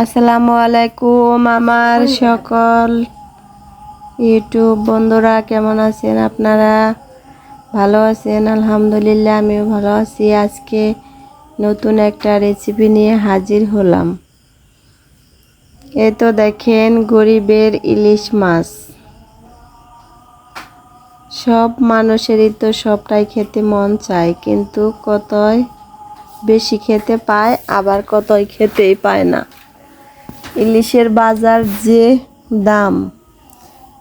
আসসালামু আলাইকুম আমার সকল ইউটিউব বন্ধুরা কেমন আছেন আপনারা? ভালো আছেন? আলহামদুলিল্লাহ আমিও ভালো আছি। আজকে নতুন একটা রেসিপি নিয়ে হাজির হলাম। এ তো দেখেন গরিবের ইলিশ মাছ। সব মানুষেরই তো সবটাই খেতে মন চায় কিন্তু কতই বেশি খেতে পায় আবার কতই খেতেই পায় না। ইলিশের বাজার যে দাম?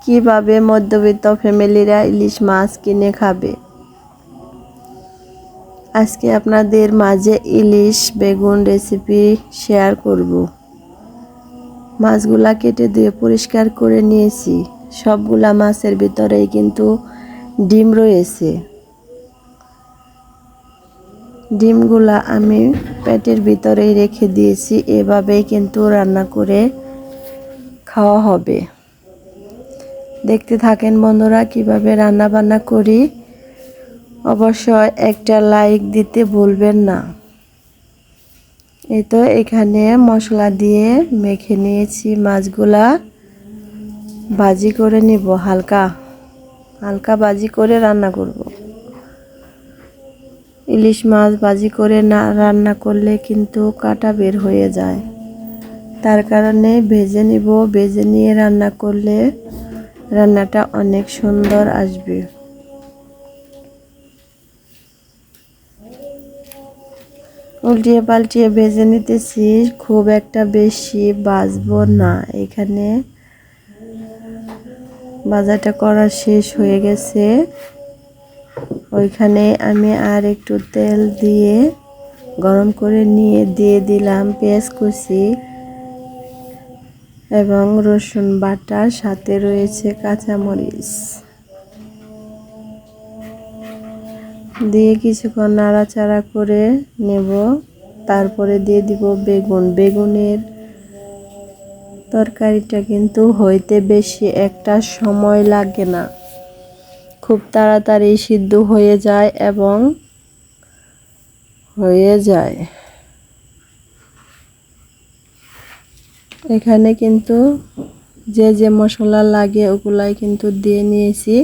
কীভাবে মধ্যবিত্ত ফ্যামিলিরা ইলিশ মাছ কিনে খাবে? আজকে আপনাদের মাঝে ইলিশ বেগুন রেসিপি শেয়ার করব। মাছগুলা কেটে দিয়ে পরিষ্কার করে নিয়েছি। সবগুলা মাছের ভিতরেই কিন্তু ডিম রয়েছে। ডিমগুলা আমি পেটের ভিতরেই রেখে দিয়েছি, এভাবেই কিন্তু রান্না করে খাওয়া হবে। দেখতে থাকেন বন্ধুরা, কীভাবে রান্না বান্না করি। অবশ্যই একটা লাইক দিতে ভুলবেন না। এই তো এখানে মশলা দিয়ে মেখে নিয়েছি মাছগুলা। ভাজি করে নিব, হালকা হালকা ভাজি করে রান্না করব। ইলিশ মাছ ভাজি করে না, রান্না করলে কিন্তু কাটা বের হয়ে যায়। তার কারণে ভেজে নিব, ভেজে নিয়ে রান্না করলে রান্নাটা অনেক সুন্দর আসবে। উল্টিয়ে পাল্টিয়ে ভেজে নিতেছি, খুব একটা বেশি বাজবো না। এখানে বাজারটা করা শেষ হয়ে গেছে। ওইখানে আমি আর একটু তেল দিয়ে গরম করে নিয়ে দিয়ে দিলাম পেঁয়াজ কুচি এবং রসুন বাটার সাথে রয়েছে কাঁচামরিচ। দিয়ে কিছুক্ষণ নাড়াচাড়া করে নেব। তারপরে দিয়ে দিব বেগুন। বেগুনের তরকারিটা কিন্তু হইতে বেশি একটা সময় লাগে না। খুব তাড়াতাড়ি সিদ্ধ হয়ে যায় এবং হয়ে যায়। এখানে কিন্তু যে যে মশলা লাগে ওগুলাই কিন্তু দিয়ে নিয়েছি।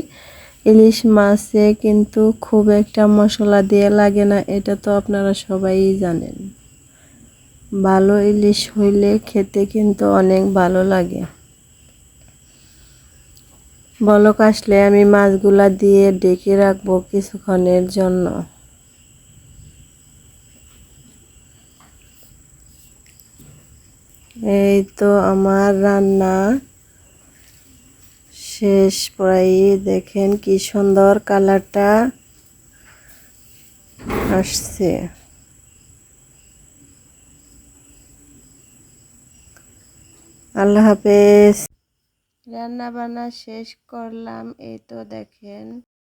ইলিশ মাছে কিন্তু খুব একটা মশলা দিয়ে লাগে না, এটা তো আপনারা সবাই জানেন। ভালো ইলিশ হইলে খেতে কিন্তু অনেক ভালো লাগে। বলক আসলে আমি মাছগুলা দিয়ে ডেকে রাখব কিছুক্ষণের জন্য। এই তো আমার রান্না শেষ প্রায়। দেখেন কি সুন্দর কালারটা আসছে। আল্লাহ হাফেজ। রান্না বান্না শেষ করলাম এই তো দেখেন।